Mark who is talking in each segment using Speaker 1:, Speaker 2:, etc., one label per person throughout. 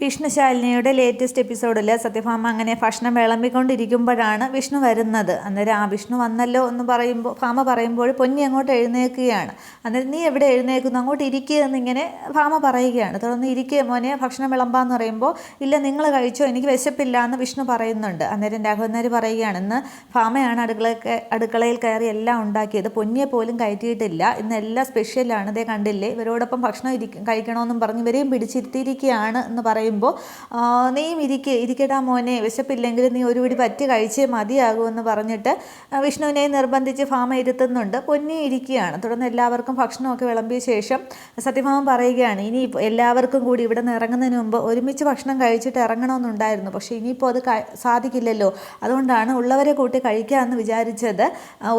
Speaker 1: വിഷ്ണുശാലിനിയുടെ latest എപ്പിസോഡിൽ സത്യഭാമ അങ്ങനെ ഭക്ഷണം വിളമ്പിക്കൊണ്ടിരിക്കുമ്പോഴാണ് വിഷ്ണു വരുന്നത്. അന്നേരം ആ വിഷ്ണു വന്നല്ലോ എന്ന് പറയുമ്പോൾ ഭാമ പറയുമ്പോൾ പൊന്നി അങ്ങോട്ട് എഴുന്നേൽക്കുകയാണ്. അന്നേരം നീ എവിടെ എഴുന്നേൽക്കുന്നു? അങ്ങോട്ട് ഇരിക്കുക എന്നിങ്ങനെ ഭാമ പറയുകയാണ്. തുടർന്ന് ഇരിക്കുക മോനെ ഭക്ഷണം വിളമ്പാന്ന് പറയുമ്പോൾ ഇല്ല നിങ്ങൾ കഴിച്ചോ എനിക്ക് വിശപ്പില്ല എന്ന് വിഷ്ണു പറയുന്നുണ്ട്. അന്നേരം രാഘവന്നാർ പറയുകയാണ് ഇന്ന് ഭാമയാണ് അടുക്കള അടുക്കളയിൽ കയറി എല്ലാം ഉണ്ടാക്കിയത്. പൊന്നിയെ പോലും കയറ്റിയിട്ടില്ല. ഇന്ന് എല്ലാം സ്പെഷ്യലാണ് ഇതേ കണ്ടില്ലേ ഇവരോടൊപ്പം ഭക്ഷണം ഇരിക്കും കഴിക്കണമെന്നും പറഞ്ഞ് ഇവരെയും പിടിച്ചിരുത്തിയിരിക്കുകയാണ് എന്ന് പറയുമ്പോൾ നീയും ഇരിക്ക ഇരിക്കട്ടാ മോനെ വിശപ്പില്ലെങ്കിൽ നീ ഒരു പിടി പറ്റി കഴിച്ചേ മതിയാകുമെന്ന് പറഞ്ഞിട്ട് ആ, വിഷ്ണുവിനെ നിർബന്ധിച്ച് ഫാമ ഇരുത്തുന്നുണ്ട്. പൊന്നി ഇരിക്കുകയാണ്. തുടർന്ന് എല്ലാവർക്കും ഭക്ഷണമൊക്കെ വിളമ്പിയ ശേഷം സത്യഭാമൻ പറയുകയാണ് ഇനി എല്ലാവർക്കും കൂടി ഇവിടെ നിന്ന് ഇറങ്ങുന്നതിന് മുമ്പ് ഒരുമിച്ച് ഭക്ഷണം കഴിച്ചിട്ട് ഇറങ്ങണമെന്നുണ്ടായിരുന്നു. പക്ഷേ ഇനിയിപ്പോൾ അത് സാധിക്കില്ലല്ലോ. അതുകൊണ്ടാണ് ഉള്ളവരെ കൂട്ടി കഴിക്കാമെന്ന് വിചാരിച്ചത്.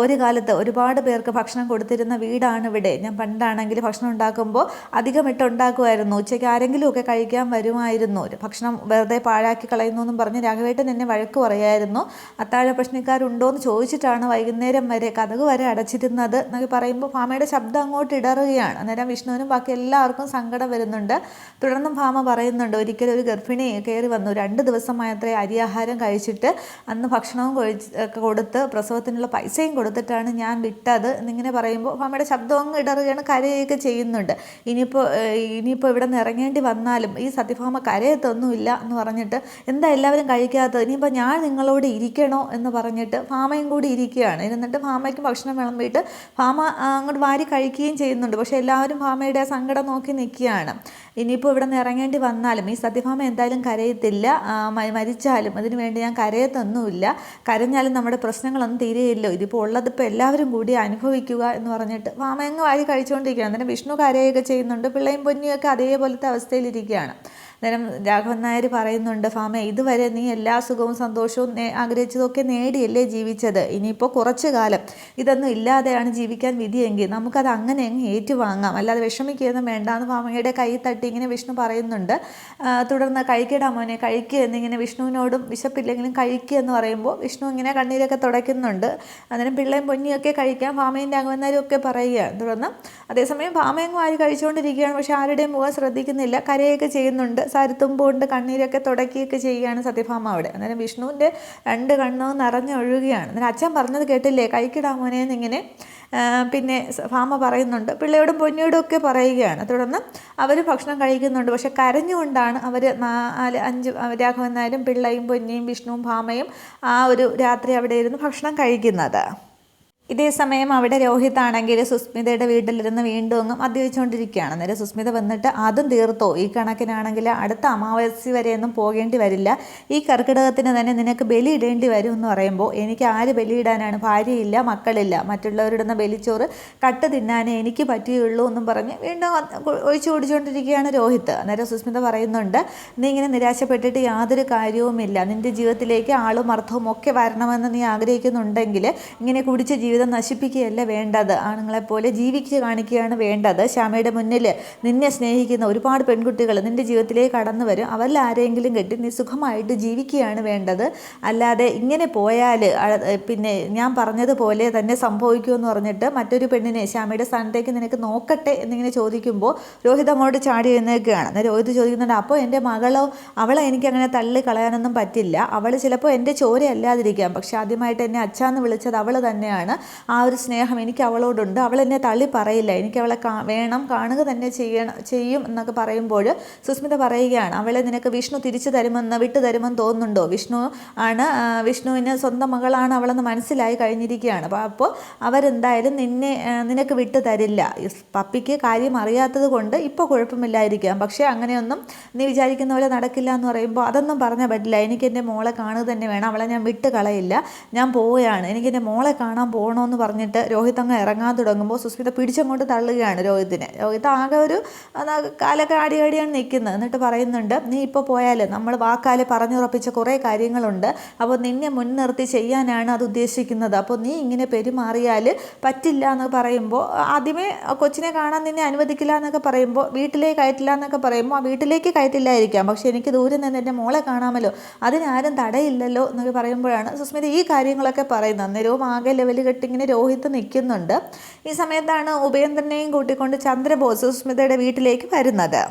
Speaker 1: ഒരു കാലത്ത് ഒരുപാട് പേർക്ക് ഭക്ഷണം കൊടുത്തിരുന്ന വീടാണ് ഇവിടെ. ഞാൻ പണ്ടാണെങ്കിൽ ഭക്ഷണം ഉണ്ടാക്കുമ്പോൾ അധികം ഇട്ടുണ്ടാക്കുമായിരുന്നു ഉച്ചയ്ക്ക് ആരെങ്കിലുമൊക്കെ കഴിക്കാൻ വരുമായിരുന്നു. ഒരു ഭക്ഷണം വെറുതെ പാഴാക്കി കളയുന്നു എന്നും പറഞ്ഞ് രാഘവേട്ടൻ എന്നെ വഴക്ക് പറയായിരുന്നു. അത്താഴ പ്രശ്നക്കാരുണ്ടോ എന്ന് ചോദിച്ചിട്ടാണ് വൈകുന്നേരം വരെ കഥക് വരെ അടച്ചിരുന്നത് എന്നൊക്കെ പറയുമ്പോൾ ഭാമയുടെ ശബ്ദം അങ്ങോട്ട് ഇടറുകയാണ്. അന്നേരം വിഷ്ണുവിനും ബാക്കി എല്ലാവർക്കും സങ്കടം വരുന്നുണ്ട്. തുടർന്നും ഭാമ പറയുന്നുണ്ട് ഒരിക്കലും ഒരു ഗർഭിണി കയറി വന്നു. രണ്ട് മാത്രമേ അരിയാഹാരം കഴിച്ചിട്ട് അന്ന് ഭക്ഷണവും കൊടുത്ത് പ്രസവത്തിനുള്ള പൈസയും കൊടുത്തിട്ടാണ് ഞാൻ വിട്ടത് എന്നിങ്ങനെ പറയുമ്പോൾ ഭാമയുടെ ശബ്ദം അങ്ങ് ഇടറുകയാണ് കരയുകയൊക്കെ ചെയ്യുന്നുണ്ട്. ഇനിയിപ്പോൾ ഇനിയിപ്പോൾ ഇവിടെ നിന്ന് ഇറങ്ങേണ്ടി വന്നാലും ഈ സത്യഭാമ കരയത്തൊന്നുമില്ല എന്ന് പറഞ്ഞിട്ട് എന്താ എല്ലാവരും കഴിക്കാത്തത്? ഇനിയിപ്പോൾ ഞാൻ നിങ്ങളോട് ഇരിക്കണോ എന്ന് പറഞ്ഞിട്ട് ഫാമയും കൂടി ഇരിക്കുകയാണ്. ഇരുന്നിട്ട് ഫാമയ്ക്ക് ഭക്ഷണം വിളമ്പിയിട്ട് ഫാമ അങ്ങോട്ട് വാരി കഴിക്കുകയും ചെയ്യുന്നുണ്ട്. പക്ഷേ എല്ലാവരും ഫാമയുടെ സങ്കടം നോക്കി നിൽക്കുകയാണ്. ഇനിയിപ്പോൾ ഇവിടെ നിന്ന് ഇറങ്ങേണ്ടി വന്നാലും ഈ സത്യഭാമ എന്തായാലും കരയത്തില്ല. മരിച്ചാലും അതിനു വേണ്ടി ഞാൻ കരയത്തൊന്നുമില്ല. കരഞ്ഞാലും നമ്മുടെ പ്രശ്നങ്ങളൊന്നും തീരെയില്ലോ. ഇതിപ്പോൾ ഉള്ളതിപ്പോൾ എല്ലാവരും കൂടി അനുഭവിക്കുക എന്ന് പറഞ്ഞിട്ട് ഫാമയങ്ങ് വാരി കഴിച്ചുകൊണ്ടിരിക്കുകയാണ്. അന്നേരം വിഷ്ണു കരയൊക്കെ ചെയ്യുന്നുണ്ട്. പിള്ളയും പൊന്നിയൊക്കെ അതേപോലത്തെ അവസ്ഥയിലിരിക്കുകയാണ്. അന്നേരം രാഘവൻ നായർ പറയുന്നുണ്ട് ഫാമ ഇതുവരെ നീ എല്ലാ സുഖവും സന്തോഷവും ആഗ്രഹിച്ചതൊക്കെ നേടിയല്ലേ ജീവിച്ചത്. ഇനിയിപ്പോൾ കുറച്ച് കാലം. ഇതൊന്നും ഇല്ലാതെയാണ് ജീവിക്കാൻ വിധിയെങ്കിൽ നമുക്കത് അങ്ങനെ അങ്ങ് ഏറ്റുവാങ്ങാം. അല്ലാതെ വിഷമിക്കുകയൊന്നും വേണ്ട എന്ന് ഫാമയുടെ കൈ തട്ടി ഇങ്ങനെ വിഷ്ണു പറയുന്നുണ്ട്. തുടർന്ന് കഴിക്കടാ മോനെ കഴിക്കുക എന്നിങ്ങനെ വിഷ്ണുവിനോടും വിശപ്പില്ലെങ്കിലും കഴിക്കുക എന്ന് പറയുമ്പോൾ വിഷ്ണു ഇങ്ങനെ കണ്ണീരൊക്കെ തുടയ്ക്കുന്നുണ്ട്. അന്നേരം പിള്ളയും പൊന്നിയൊക്കെ കഴിക്കാം ഫാമയും രാഘവന്നാരും ഒക്കെ പറയുക തുടർന്ന് അതേസമയം ഫാമയങ്ങ് വാരി കഴിച്ചുകൊണ്ടിരിക്കുകയാണ്. പക്ഷേ ആരുടെയും മുഖം ശ്രദ്ധിക്കുന്നില്ല. കരയൊക്കെ ചെയ്യുന്നുണ്ട്. സരുത്തുമ്പോണ്ട് കണ്ണീരൊക്കെ തുടക്കിയൊക്കെ ചെയ്യുകയാണ് സത്യഭാമ അവിടെ. അന്നേരം വിഷ്ണുവിന്റെ രണ്ട് കണ്ണും നിറഞ്ഞൊഴുകുകയാണ് അന്നേരം അച്ഛൻ പറഞ്ഞത് കേട്ടില്ലേ? കഴിക്കിടാ മോനെ എന്നിങ്ങനെ പിന്നെ ഭാമ പറയുന്നുണ്ട്. പിള്ളയോടും പൊന്നിയോടും ഒക്കെ പറയുകയാണ്. തുടർന്ന് അവർ ഭക്ഷണം കഴിക്കുന്നുണ്ട്. പക്ഷെ കരഞ്ഞുകൊണ്ടാണ് അവർ നാല് അഞ്ച് രാഘവൻ നായരും പിള്ളയും പൊന്നിയും വിഷ്ണുവും ഭാമയും ആ ഒരു രാത്രി അവിടെ ഇരുന്ന് ഭക്ഷണം കഴിക്കുന്നത്. ഇതേ സമയം അവിടെ രോഹിത് ആണെങ്കിൽ സുസ്മിതയുടെ വീട്ടിലിരുന്ന് വീണ്ടും അങ്ങ് മദ്യപിച്ചുകൊണ്ടിരിക്കുകയാണ്. അന്നേരം സുസ്മിത വന്നിട്ട് അതും തീർത്തോ? ഈ കണക്കിനാണെങ്കിൽ അടുത്ത അമാവാസി വരെയൊന്നും പോകേണ്ടി വരില്ല. ഈ കർക്കിടകത്തിന് തന്നെ നിനക്ക് ബലി ഇടേണ്ടി വരും എന്ന് പറയുമ്പോൾ എനിക്ക് ആര് ബലിയിടാനാണ്? ഭാര്യയില്ല മക്കളില്ല. മറ്റുള്ളവരിടുന്ന ബലിച്ചോറ് കട്ട് തിന്നാനേ എനിക്ക് പറ്റിയുള്ളൂ എന്നും പറഞ്ഞ് വീണ്ടും ഒഴിച്ചു ഓടിച്ചുകൊണ്ടിരിക്കുകയാണ് രോഹിത്. അന്നേരം സുസ്മിത പറയുന്നുണ്ട് നീ ഇങ്ങനെ നിരാശപ്പെട്ടിട്ട് യാതൊരു കാര്യവുമില്ല. നിന്റെ ജീവിതത്തിലേക്ക് ആളും അർത്ഥവും ഒക്കെ വരണമെന്ന് നീ ആഗ്രഹിക്കുന്നുണ്ടെങ്കിൽ ഇങ്ങനെ കുടിച്ച ജീവിതം നശിപ്പിക്കുകയല്ല വേണ്ടത്. ആണുങ്ങളെപ്പോലെ ജീവിച്ച് കാണിക്കുകയാണ് വേണ്ടത്. ശ്യാമയുടെ മുന്നിൽ നിന്നെ സ്നേഹിക്കുന്ന ഒരുപാട് പെൺകുട്ടികൾ നിന്റെ ജീവിതത്തിലേക്ക് കടന്നു വരും. അവരിൽ ആരെങ്കിലും കെട്ടി നീ സുഖമായിട്ട് ജീവിക്കുകയാണ് വേണ്ടത്. അല്ലാതെ ഇങ്ങനെ പോയാൽ പിന്നെ ഞാൻ പറഞ്ഞതുപോലെ തന്നെ സംഭവിക്കുമെന്ന് പറഞ്ഞിട്ട് മറ്റൊരു പെണ്ണിനെ ശ്യാമയുടെ സ്ഥാനത്തേക്ക് നിനക്ക് നോക്കട്ടെ എന്നിങ്ങനെ ചോദിക്കുമ്പോൾ രോഹിത് അങ്ങോട്ട് ചാടി എഴുന്നേൽക്കുകയാണ്. എന്നാൽ രോഹിത് ചോദിക്കുന്നുണ്ട് അപ്പോൾ എന്റെ മകളോ? അവളെ എനിക്ക് അങ്ങനെ തള്ളി കളയാനൊന്നും പറ്റില്ല. അവൾ ചിലപ്പോൾ എന്റെ ചോരയല്ലാതിരിക്കാം. പക്ഷെ ആദ്യമായിട്ട് എന്നെ അച്ഛാന്ന് വിളിച്ചത് അവൾ തന്നെയാണ്. ആ ഒരു സ്നേഹം എനിക്ക് അവളോടുണ്ട്. അവൾ എന്നെ തള്ളി പറയില്ല. എനിക്ക് അവളെ കാ വേണം കാണുക തന്നെ ചെയ്യണം ചെയ്യും എന്നൊക്കെ പറയുമ്പോൾ സുസ്മിത പറയുകയാണ് അവളെ നിനക്ക് വിഷ്ണു തിരിച്ചു തരുമെന്ന് വിട്ടു തരുമെന്ന് തോന്നുന്നുണ്ടോ? വിഷ്ണു ആണ് വിഷ്ണുവിന് സ്വന്തം മകളാണ് അവളെന്ന് മനസ്സിലായി കഴിഞ്ഞിരിക്കുകയാണ്. അപ്പോൾ അപ്പോൾ അവരെന്തായാലും നിന്നെ നിനക്ക് വിട്ടു തരില്ല. പപ്പിക്ക് കാര്യം അറിയാത്തത് കൊണ്ട് ഇപ്പോൾ കുഴപ്പമില്ലായിരിക്കാം. പക്ഷേ അങ്ങനെയൊന്നും നീ വിചാരിക്കുന്ന പോലെ നടക്കില്ല എന്ന് പറയുമ്പോൾ അതൊന്നും പറഞ്ഞാൽ പറ്റില്ല. എനിക്ക് എന്റെ മോളെ കാണുക തന്നെ വേണം. അവളെ ഞാൻ വിട്ട് കളയില്ല. ഞാൻ പോവുകയാണ്. എനിക്ക് എന്റെ മോളെ കാണാൻ പോകണമെന്ന് പറഞ്ഞിട്ട് രോഹിത് അങ്ങ് ഇറങ്ങാൻ തുടങ്ങുമ്പോൾ സുസ്മിത പിടിച്ചങ്ങോട്ട് തള്ളുകയാണ് രോഹിത്തിനെ. രോഹിത് ആകെ ഒരു കാലൊക്കെ ആടി ആടിയാണ് നിൽക്കുന്നത്. എന്നിട്ട് പറയുന്നുണ്ട് നീ ഇപ്പോൾ പോയാൽ നമ്മൾ വാക്കാൽ പറഞ്ഞുറപ്പിച്ച കുറേ കാര്യങ്ങളുണ്ട്. അപ്പോൾ നിന്നെ മുൻനിർത്തി ചെയ്യാനാണ് അത് ഉദ്ദേശിക്കുന്നത്. അപ്പോൾ നീ ഇങ്ങനെ പെരുമാറിയാൽ പറ്റില്ല എന്ന് പറയുമ്പോൾ ആദ്യമേ കൊച്ചിനെ കാണാൻ നിന്നെ അനുവദിക്കില്ല എന്നൊക്കെ പറയുമ്പോൾ വീട്ടിലേക്ക് കയറ്റില്ല എന്നൊക്കെ പറയുമ്പോൾ ആ വീട്ടിലേക്ക് കയറ്റില്ലായിരിക്കാം. പക്ഷേ എനിക്ക് ദൂരെ നിന്ന് എന്റെ മോളെ കാണാമല്ലോ. അതിനാരും തടയില്ലല്ലോ എന്നൊക്കെ പറയുമ്പോഴാണ് സുസ്മിത ഈ കാര്യങ്ങളൊക്കെ പറയുന്നത്. അന്നേരവും ആകെ ലെവൽ കെട്ടിങ്ങനെ രോഹിത്ത് നിൽക്കുന്നുണ്ട്. ഈ സമയത്താണ് ഉപേന്ദ്രനെയും കൂട്ടിക്കൊണ്ട് ചന്ദ്രബോസ് സുസ്മിതയുടെ വീട്ടിലേക്ക് വരുന്നത്.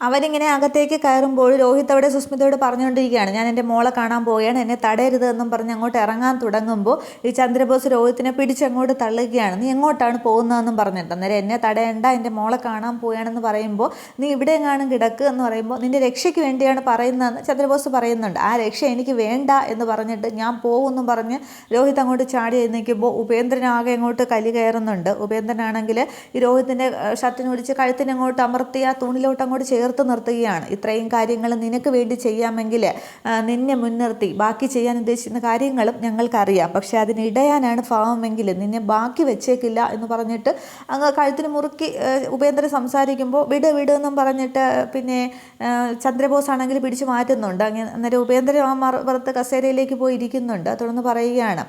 Speaker 1: അവരിങ്ങനെ അകത്തേക്ക് കയറുമ്പോൾ രോഹിത് അവിടെ സുസ്മിതയോട് പറഞ്ഞുകൊണ്ടിരിക്കുകയാണ് ഞാൻ എന്റെ മോളെ കാണാൻ പോവുകയാണ് എന്നെ തടയരുത് എന്നും പറഞ്ഞ് അങ്ങോട്ട് ഇറങ്ങാൻ തുടങ്ങുമ്പോൾ ഈ ചന്ദ്രബോസ് രോഹിത്തിനെ പിടിച്ചങ്ങോട്ട് തള്ളുകയാണ് നീ എങ്ങോട്ടാണ് പോകുന്നതെന്നും പറഞ്ഞിട്ട് അന്നേരം എന്നെ തടയണ്ട എന്റെ മോളെ കാണാൻ പോവുകയാണെന്ന് പറയുമ്പോൾ നീ ഇവിടെ എങ്ങാനും കിടക്ക് എന്ന് പറയുമ്പോൾ നിന്റെ രക്ഷയ്ക്ക് വേണ്ടിയാണ് പറയുന്നതെന്ന് ചന്ദ്രബോസ് പറയുന്നുണ്ട് ആ രക്ഷ എനിക്ക് വേണ്ട എന്ന് പറഞ്ഞിട്ട് ഞാൻ പോകുമെന്നും പറഞ്ഞ് രോഹിത് അങ്ങോട്ട് ചാടി എഴുന്നേൽക്കുമ്പോൾ ഉപേന്ദ്രനാകെ അങ്ങോട്ട് കലി കയറുന്നുണ്ട് ഉപേന്ദ്രനാണെങ്കിൽ ഈ രോഹിത്തിന്റെ ഷർട്ടിന് പിടിച്ച് കഴുത്തിനങ്ങോട്ട് അമർത്തി ആ തൂണിലോട്ട് അങ്ങോട്ട് ചേർത്ത് നിർത്തുകയാണ്. ഇത്രയും കാര്യങ്ങൾ നിനക്ക് വേണ്ടി ചെയ്യാമെങ്കിൽ നിന്നെ മുൻനിർത്തി. ബാക്കി ചെയ്യാൻ ഉദ്ദേശിക്കുന്ന കാര്യങ്ങളും ഞങ്ങൾക്കറിയാം. പക്ഷേ അതിനിടയാനാണ് ഭാവമെങ്കിൽ നിന്നെ ബാക്കി വെച്ചേക്കില്ല എന്ന് പറഞ്ഞിട്ട് അങ്ങ് കഴുത്തിന് മുറുക്കി ഉപേന്ദ്രൻ സംസാരിക്കുമ്പോൾ വിട് വിട് എന്നും പറഞ്ഞിട്ട് പിന്നെ ചന്ദ്രബോസ് ആണെങ്കിൽ പിടിച്ചു മാറ്റുന്നുണ്ട്. അങ്ങനെ അന്നേരം ഉപേന്ദ്രൻ ആ മറുപുറത്ത് കസേരയിലേക്ക് പോയി ഇരിക്കുന്നുണ്ട്. തുടർന്ന് പറയുകയാണ്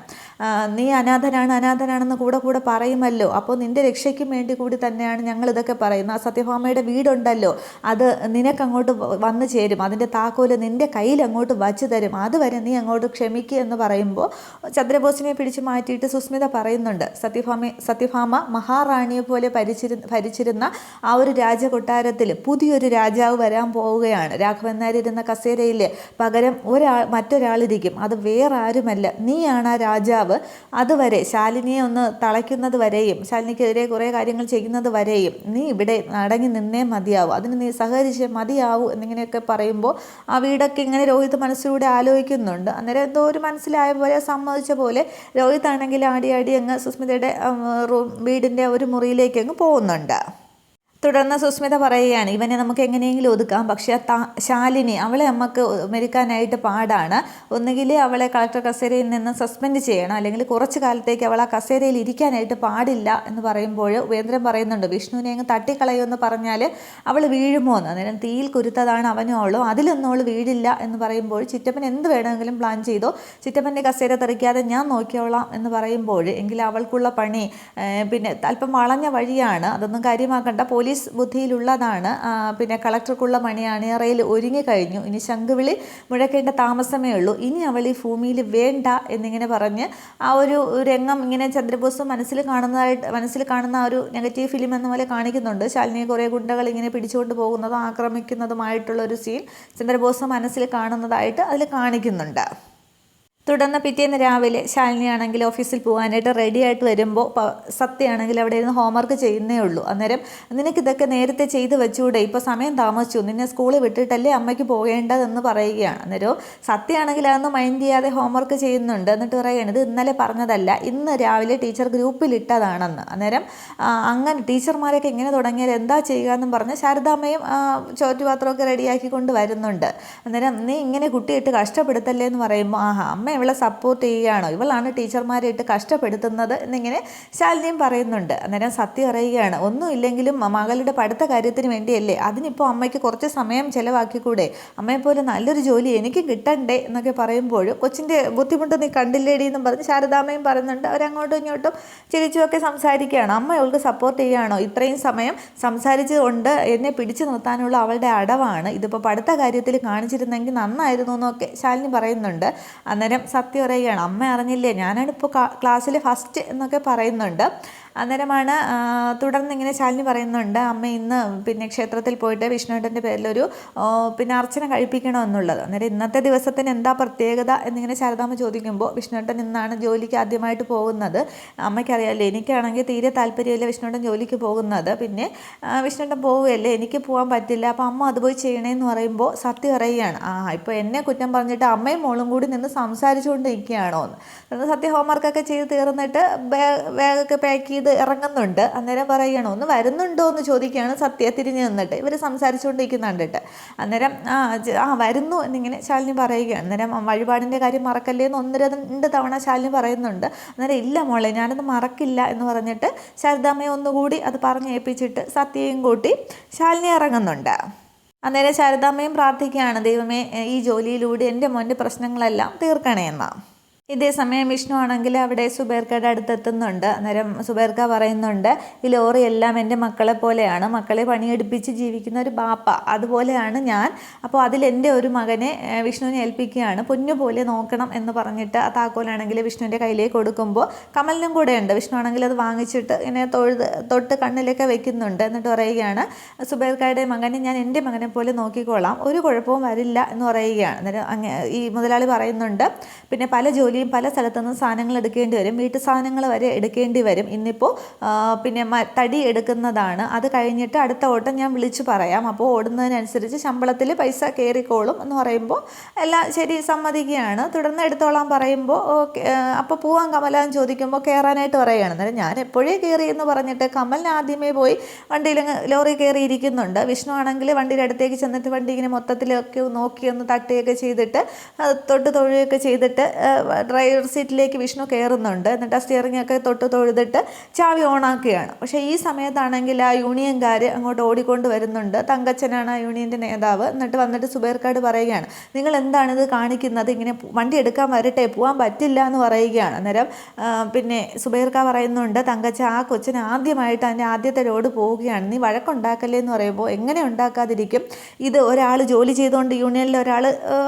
Speaker 1: നീ അനാഥനാണ് അനാഥനാണെന്ന് കൂടെ കൂടെ പറയുമല്ലോ. അപ്പോൾ നിന്റെ രക്ഷയ്ക്കും വേണ്ടി കൂടി തന്നെയാണ് ഞങ്ങൾ ഇതൊക്കെ പറയുന്നത്. ആ സത്യഭാമയുടെ വീടുണ്ടല്ലോ. അത് നിനക്കങ്ങോട്ട് വന്നു ചേരും. അതിന്റെ താക്കോൽ നിന്റെ കയ്യിൽ അങ്ങോട്ട് വച്ചു തരും. അതുവരെ നീ അങ്ങോട്ട് ക്ഷമിക്കുക എന്ന് പറയുമ്പോൾ ചന്ദ്രബോസിനെ പിടിച്ചു മാറ്റിയിട്ട് സുസ്മിത പറയുന്നുണ്ട് സത്യഭാമ സത്യഭാമ മഹാറാണിയെ പോലെ ഭരിച്ചിരു ഭരിച്ചിരുന്ന ആ ഒരു രാജകൊട്ടാരത്തിൽ പുതിയൊരു രാജാവ് വരാൻ പോവുകയാണ്. രാഘവൻ നായർ ഇരുന്ന കസേരയിൽ പകരം ഒരാൾ മറ്റൊരാളിരിക്കും. അത് വേറെ ആരുമല്ല നീയാണ് ആ രാജാവ്. അതുവരെ ശാലിനിയെ ഒന്ന് തളയ്ക്കുന്നത് വരെയും ശാലിനിക്കെതിരെ കുറേ കാര്യങ്ങൾ ചെയ്യുന്നത് വരെയും നീ ഇവിടെ അടങ്ങി നിന്നേ മതിയാവും. അതിന് നീ സഹകരിച്ചേ മതിയാവൂ എന്നിങ്ങനെയൊക്കെ പറയുമ്പോൾ ആ വീടൊക്കെ ഇങ്ങനെ രോഹിത് മനസ്സിലൂടെ ആലോചിക്കുന്നുണ്ട്. അന്നേരം എന്തോ ഒരു മനസ്സിലായ പോലെ സമ്മതിച്ച പോലെ രോഹിത് ആണെങ്കിൽ ആടി ആടി അങ്ങ് സുസ്മിതയുടെ റൂം വീടിന്റെ ഒരു മുറിയിലേക്ക് അങ്ങ് പോകുന്നുണ്ട്. തുടർന്ന് സുസ്മിത പറയുകയാണ് ഇവനെ നമുക്ക് എങ്ങനെയെങ്കിലും ഒതുക്കാം. പക്ഷേ ആ ശാലിനി അവളെ നമുക്ക് മെരുക്കാനായിട്ട് പാടാണ്. ഒന്നുകിൽ അവളെ കളക്ടർ കസേരയിൽ നിന്ന് സസ്പെൻഡ് ചെയ്യണം. അല്ലെങ്കിൽ കുറച്ച് കാലത്തേക്ക് അവൾ ആ കസേരയിൽ ഇരിക്കാനായിട്ട് പാടില്ല എന്ന് പറയുമ്പോൾ ഉപേന്ദ്രൻ പറയുന്നുണ്ട് വിഷ്ണുവിനെ അങ്ങ് തട്ടിക്കളയുമെന്ന് പറഞ്ഞാൽ അവൾ വീഴുമോ എന്ന്. അന്നേരം തീയിൽ കുരുത്തതാണ് അവനും അവളും. അതിലൊന്നും അവൾ വീഴില്ല എന്ന് പറയുമ്പോൾ ചിറ്റപ്പൻ എന്ത് വേണമെങ്കിലും പ്ലാൻ ചെയ്തോ. ചിറ്റപ്പന്റെ കസേര തെറിക്കാതെ ഞാൻ നോക്കിയോളാം എന്ന് പറയുമ്പോൾ എങ്കിൽ അവൾക്കുള്ള പണി പിന്നെ അല്പം വളഞ്ഞ വഴിയാണ്. അതൊന്നും കാര്യമാക്കണ്ട. പോലീസ് ബുദ്ധിയിലുള്ളതാണ്. ആ, പിന്നെ കളക്ടർക്കുള്ള മണി അണിയറയിൽ ഒരുങ്ങിക്കഴിഞ്ഞു ഇനി ശംഖുവിളി മുഴക്കേണ്ട താമസമേ ഉള്ളൂ. ഇനി അവൾ ഈ ഭൂമിയിൽ വേണ്ട എന്നിങ്ങനെ പറഞ്ഞ് ആ ഒരു രംഗം ഇങ്ങനെ ചന്ദ്രബോസ് മനസ്സിൽ കാണുന്നതായിട്ട് മനസ്സിൽ കാണുന്ന ആ ഒരു നെഗറ്റീവ് ഫിലിം എന്ന പോലെ കാണിക്കുന്നുണ്ട്. ശാലിനിയെ കുറേ ഗുണ്ടകൾ ഇങ്ങനെ പിടിച്ചുകൊണ്ട് പോകുന്നതും ആക്രമിക്കുന്നതുമായിട്ടുള്ള ഒരു സീൻ ചന്ദ്രബോസ് മനസ്സിൽ കാണുന്നതായിട്ട് അതിൽ കാണിക്കുന്നുണ്ട്. തുടർന്ന് പിറ്റേന്ന് രാവിലെ ശാലിനിയാണെങ്കിൽ ഓഫീസിൽ പോകാനായിട്ട് റെഡി ആയിട്ട് വരുമ്പോൾ സത്യയാണെങ്കിൽ അവിടെ ഇരുന്ന് ഹോംവർക്ക് ചെയ്യുന്നേ ഉള്ളൂ. അന്നേരം നിനക്കിതൊക്കെ നേരത്തെ ചെയ്ത് വെച്ചുകൂടെ ഇപ്പോൾ സമയം താമസിച്ചു. നിന്നെ സ്കൂളിൽ വിട്ടിട്ടല്ലേ അമ്മയ്ക്ക് പോകേണ്ടതെന്ന് പറയുകയാണ്. അന്നേരം സത്യയാണെങ്കിൽ അതൊന്നും മൈൻഡ് ചെയ്യാതെ ഹോംവർക്ക് ചെയ്യുന്നുണ്ട് എന്നിട്ട് പറയുകയാണ് ഇത് ഇന്നലെ പറഞ്ഞതല്ല ഇന്ന് രാവിലെ ടീച്ചർ ഗ്രൂപ്പിൽ ഇട്ടതാണെന്ന്. അന്നേരം അങ്ങനെ ടീച്ചർമാരൊക്കെ ഇങ്ങനെ തുടങ്ങിയാൽ എന്താ ചെയ്യുക എന്നും പറഞ്ഞ് ശാരദാമ്മയും ചോറ്റുപാത്രമൊക്കെ റെഡിയാക്കി കൊണ്ട് വരുന്നുണ്ട്. അന്നേരം നീ ഇങ്ങനെ കുട്ടിയിട്ട് കഷ്ടപ്പെടുത്തല്ലേ? എന്ന് പറയുമ്പോൾ ആഹാ അമ്മ ഇവളെ സപ്പോർട്ട് ചെയ്യുകയാണോ? ഇവളാണ് ടീച്ചർമാരായിട്ട് കഷ്ടപ്പെടുത്തുന്നത് എന്നിങ്ങനെ ശാലിനിയും പറയുന്നുണ്ട്. അന്നേരം സത്യം അറിയുകയാണ്. ഒന്നുമില്ലെങ്കിലും മകളുടെ പഠിത്ത കാര്യത്തിന് വേണ്ടിയല്ലേ? അതിനിപ്പോൾ അമ്മയ്ക്ക് കുറച്ച് സമയം ചിലവാക്കിക്കൂടെ? അമ്മയെപ്പോലെ നല്ലൊരു ജോലി എനിക്ക് കിട്ടണ്ടേ എന്നൊക്കെ പറയുമ്പോഴും കൊച്ചിന്റെ ബുദ്ധിമുട്ട് നീ കണ്ടില്ലേടി എന്നും പറഞ്ഞ് ശാരദാമ്മയും പറയുന്നുണ്ട്. അവരങ്ങോട്ടും ഇങ്ങോട്ടും ചിരിച്ചുമൊക്കെ സംസാരിക്കുകയാണ്. അമ്മ അവൾക്ക് സപ്പോർട്ട് ചെയ്യുകയാണോ? ഇത്രയും സമയം സംസാരിച്ചുകൊണ്ട് എന്നെ പിടിച്ചു നിർത്താനുള്ള അവളുടെ അടവാണ്. ഇതിപ്പോൾ പഠിത്ത കാര്യത്തിൽ കാണിച്ചിരുന്നെങ്കിൽ നന്നായിരുന്നു എന്നൊക്കെ ശാലിനി പറയുന്നുണ്ട്. അന്നേരം സത്യം പറയുകയാണ് അമ്മ അറിഞ്ഞില്ലേ? ഞാനാണ് ഇപ്പോൾ ക്ലാസ്സിൽ ഫസ്റ്റ് എന്നൊക്കെ പറയുന്നുണ്ട്. അന്നേരമാണ് തുടർന്ന് ഇങ്ങനെ ശാലിനി പറയുന്നുണ്ട് അമ്മ ഇന്ന് പിന്നെ ക്ഷേത്രത്തിൽ പോയിട്ട് വിഷ്ണുവേട്ടന്റെ പേരിലൊരു പിന്നെ അർച്ചന കഴിപ്പിക്കണമെന്നുള്ളത്. അന്നേരം ഇന്നത്തെ ദിവസത്തിന് എന്താ പ്രത്യേകത എന്നിങ്ങനെ ശാരദാമ്മ ചോദിക്കുമ്പോൾ വിഷ്ണുവേട്ടൻ ഇന്നാണ് ജോലിക്ക് ആദ്യമായിട്ട് പോകുന്നത്. അമ്മയ്ക്കറിയാമല്ലോ എനിക്കാണെങ്കിൽ തീരെ താല്പര്യമില്ല വിഷ്ണുവേട്ടൻ ജോലിക്ക് പോകുന്നത്. പിന്നെ വിഷ്ണുവേട്ടൻ പോവുകയല്ലേ എനിക്ക് പോകാൻ പറ്റില്ല അപ്പോൾ അമ്മ അത് പോയി ചെയ്യണേന്ന് പറയുമ്പോൾ സത്യം അറിയുകയാണ്. ആ ഇപ്പോൾ എന്നെ കുറ്റം പറഞ്ഞിട്ട് അമ്മയും മോളും കൂടി നിന്ന് സംസാരിച്ചുകൊണ്ട് നിൽക്കുകയാണോ എന്ന് സത്യ ഹോംവർക്കൊക്കെ ചെയ്ത് തീർന്നിട്ട് ബാഗ് ബാഗൊക്കെ പാക്ക് ചെയ്ത് ഇറങ്ങുന്നുണ്ട്. അന്നേരം പറയുകയാണ് ഒന്ന് വരുന്നുണ്ടോ എന്ന് ചോദിക്കുകയാണ് സത്യ തിരിഞ്ഞ് നിന്നിട്ട്. ഇവർ സംസാരിച്ചുകൊണ്ടിരിക്കുന്ന കണ്ടിട്ട് അന്നേരം ആ ആ വരുന്നു എന്നിങ്ങനെ ശാലിനി പറയുകയാണ്. അന്നേരം വഴിപാടിന്റെ കാര്യം മറക്കല്ലേ എന്ന് ഒന്ന് രണ്ട് തവണ ശാലിനി പറയുന്നുണ്ട്. അന്നേരം ഇല്ല മോളെ ഞാനത് മറക്കില്ല എന്ന് പറഞ്ഞിട്ട് ശാരദാമ്മയെ ഒന്നുകൂടി അത് പറഞ്ഞ് ഏൽപ്പിച്ചിട്ട് സത്യയും കൂട്ടി ശാലിനി ഇറങ്ങുന്നുണ്ട്. അന്നേരം ശാരദാമ്മയും പ്രാർത്ഥിക്കുകയാണ് ദൈവമേ ഈ ജോലിയിലൂടെ എന്റെ മോന്റെ പ്രശ്നങ്ങളെല്ലാം തീർക്കണേ എന്നാ ഇതേ സമയം വിഷ്ണു ആണെങ്കിൽ അവിടെ സുബേർക്കയുടെ അടുത്തെത്തുന്നുണ്ട്. അന്നേരം സുബേർക്ക പറയുന്നുണ്ട് ഈ ലോറി എല്ലാം എന്റെ മക്കളെ പോലെയാണ്. മക്കളെ പണിയെടുപ്പിച്ച് ജീവിക്കുന്ന ഒരു ബാപ്പ. അതുപോലെയാണ് ഞാൻ. അപ്പോൾ അതിൽ എന്റെ ഒരു മകനെ വിഷ്ണുവിനെ ഏൽപ്പിക്കുകയാണ്. പൊന്നു പോലെ നോക്കണം എന്ന് പറഞ്ഞിട്ട് ആ താക്കോലാണെങ്കിൽ വിഷ്ണുവിന്റെ കയ്യിലേക്ക് കൊടുക്കുമ്പോൾ കമലിനും കൂടെ ഉണ്ട്. വിഷ്ണു ആണെങ്കിൽ അത് വാങ്ങിച്ചിട്ട് ഇങ്ങനെ തൊഴുത് തൊട്ട് കണ്ണിലൊക്കെ വെക്കുന്നുണ്ട് എന്നിട്ട് പറയുകയാണ് സുബേർക്കയുടെ മകനെ ഞാൻ എന്റെ മകനെ പോലെ നോക്കിക്കോളാം. ഒരു കുഴപ്പവും വരില്ല എന്ന് പറയുകയാണ്. അന്നേരം ഈ മുതലാളി പറയുന്നുണ്ട്. പിന്നെ പല ജോലി ജോലിയും പല സ്ഥലത്തുനിന്നും സാധനങ്ങൾ എടുക്കേണ്ടി വരും. വീട്ടു സാധനങ്ങൾ വരെ എടുക്കേണ്ടി വരും. ഇന്നിപ്പോൾ പിന്നെ തടി എടുക്കുന്നതാണ്. അത് കഴിഞ്ഞിട്ട് അടുത്ത ഓട്ടം ഞാൻ വിളിച്ചു പറയാം. അപ്പോൾ ഓടുന്നതിനനുസരിച്ച് ശമ്പളത്തിൽ പൈസ കയറിക്കോളും എന്ന് പറയുമ്പോൾ എല്ലാം ശരി സമ്മതിക്കുകയാണ്. തുടർന്ന് എടുത്തോളാം പറയുമ്പോൾ അപ്പോൾ പോവാൻ കമല എന്ന് ചോദിക്കുമ്പോൾ കയറാനായിട്ട് പറയുകയാണ്. അന്നേരം ഞാൻ എപ്പോഴേ കയറി എന്ന് പറഞ്ഞിട്ട് കമലിന് ആദ്യമേ പോയി വണ്ടിയിൽ ലോറി കയറി ഇരിക്കുന്നുണ്ട് വിഷ്ണു ആണെങ്കിൽ വണ്ടിയുടെ അടുത്തേക്ക് ചെന്നിട്ട് വണ്ടി ഇങ്ങനെ മൊത്തത്തിലൊക്കെ നോക്കി ഒന്ന് തട്ടുകയൊക്കെ ചെയ്തിട്ട് തൊട്ട് തൊഴുകയൊക്കെ ചെയ്തിട്ട് ഡ്രൈവർ സീറ്റിലേക്ക് വിഷ്ണു കയറുന്നുണ്ട്. എന്നിട്ട് ആ സ്റ്റിയറിംഗ് ഒക്കെ തൊട്ട് തൊഴുതിട്ട് ചാവി ഓണാക്കുകയാണ് പക്ഷേ ഈ സമയത്താണെങ്കിൽ ആ യൂണിയൻകാർ അങ്ങോട്ട് ഓടിക്കൊണ്ട് വരുന്നുണ്ട്. തങ്കച്ചനാണ് ആ യൂണിയന്റെ നേതാവ്. എന്നിട്ട് വന്നിട്ട് സുബേർക്കാട് പറയുകയാണ് നിങ്ങൾ എന്താണ് ഇത് കാണിക്കുന്നത്? ഇങ്ങനെ വണ്ടി എടുക്കാൻ വരട്ടെ പോകാൻ പറ്റില്ല എന്ന് പറയുകയാണ്. അന്നേരം പിന്നെ സുബൈർക്ക പറയുന്നുണ്ട് തങ്കച്ച ആ കൊച്ചൻ ആദ്യമായിട്ട് അതിന്റെ ആദ്യത്തെ റോഡ് പോവുകയാണ്. നീ വഴക്കുണ്ടാക്കല്ലേ എന്ന് പറയുമ്പോൾ എങ്ങനെ ഉണ്ടാക്കാതിരിക്കും? ഇത് ഒരാൾ ജോലി ചെയ്തുകൊണ്ട് യൂണിയനിൽ ഒരാൾ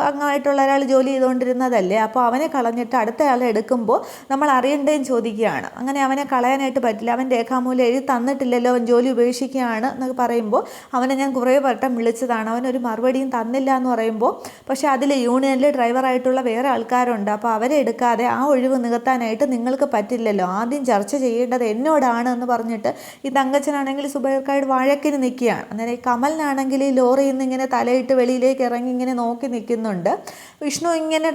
Speaker 1: അംഗമായിട്ടുള്ള ഒരാൾ ജോലി ചെയ്തുകൊണ്ടിരുന്നതല്ലേ അപ്പോൾ അവനെ കളഞ്ഞിട്ട് എന്നിട്ട് അടുത്തയാളെ എടുക്കുമ്പോൾ നമ്മൾ അറിയണ്ടേന്ന് ചോദിക്കുകയാണ്. അങ്ങനെ അവനെ കളയാനായിട്ട് പറ്റില്ല. അവൻ രേഖാമൂലം എഴുതി തന്നിട്ടില്ലല്ലോ അവൻ ജോലി ഉപേക്ഷിക്കുകയാണ് എന്നൊക്കെ പറയുമ്പോൾ അവനെ ഞാൻ കുറേ വട്ടം വിളിച്ചതാണ്. അവനൊരു മറുപടിയും തന്നില്ല എന്ന് പറയുമ്പോൾ പക്ഷേ അതിൽ യൂണിയനിൽ ഡ്രൈവറായിട്ടുള്ള വേറെ ആൾക്കാരുണ്ട്. അപ്പോൾ അവരെ എടുക്കാതെ ആ ഒഴിവ് നികത്താനായിട്ട് നിങ്ങൾക്ക് പറ്റില്ലല്ലോ. ആദ്യം ചർച്ച ചെയ്യേണ്ടത് എന്നോടാണ് എന്ന് പറഞ്ഞിട്ട് ഈ തങ്കച്ചനാണെങ്കിൽ സുബൈർക്കായിട്ട് വഴക്കിന് നിൽക്കുകയാണ്. അന്നേരം ഈ കമലിനാണെങ്കിൽ ഈ ലോറിയിൽ നിന്ന് ഇങ്ങനെ തലയിട്ട് വെളിയിലേക്ക് ഇറങ്ങി ഇങ്ങനെ നോക്കി നിൽക്കുന്നുണ്ട്. വിഷ്ണു ഇങ്ങനെ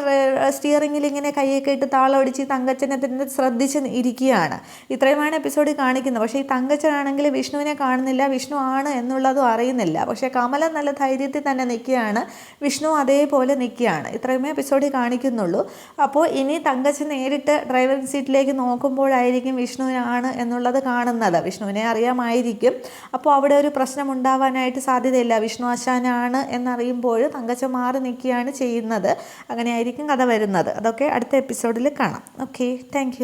Speaker 1: സ്റ്റിയറിങ്ങിൽ ഇങ്ങനെ കൈയൊക്കെ ഇട്ട് താളമടിച്ച് തങ്കച്ചനെ തന്നെ ശ്രദ്ധിച്ച് ഇരിക്കുകയാണ്. ഇത്രയുമാണ് എപ്പിസോഡിൽ കാണിക്കുന്നത്. പക്ഷേ ഈ തങ്കച്ചനാണെങ്കിൽ വിഷ്ണുവിനെ കാണുന്നില്ല. വിഷ്ണു ആണ് എന്നുള്ളതും അറിയുന്നില്ല. പക്ഷേ കമലം നല്ല ധൈര്യത്തിൽ തന്നെ നിൽക്കുകയാണ്. വിഷ്ണു അതേപോലെ നിൽക്കുകയാണ്. ഇത്രയുമേ എപ്പിസോഡിൽ കാണിക്കുന്നുള്ളൂ. അപ്പോൾ ഇനി തങ്കച്ചൻ നേരിട്ട് ഡ്രൈവർ സീറ്റിലേക്ക് നോക്കുമ്പോഴായിരിക്കും വിഷ്ണുവിനാണ് എന്നുള്ളത് കാണുന്നത്. വിഷ്ണുവിനെ അറിയാമായിരിക്കും. അപ്പോൾ അവിടെ ഒരു പ്രശ്നം ഉണ്ടാവാനായിട്ട് സാധ്യതയില്ല. വിഷ്ണു ആശാനാണ് എന്നറിയുമ്പോൾ തങ്കച്ചൻ മാറി നിൽക്കുകയാണ് ചെയ്യുന്നത്. അങ്ങനെയായിരിക്കും കഥ വരുന്നത്. അതൊക്കെ അടുത്ത എപ്പിസോഡിൽ കാണാം. Okay thank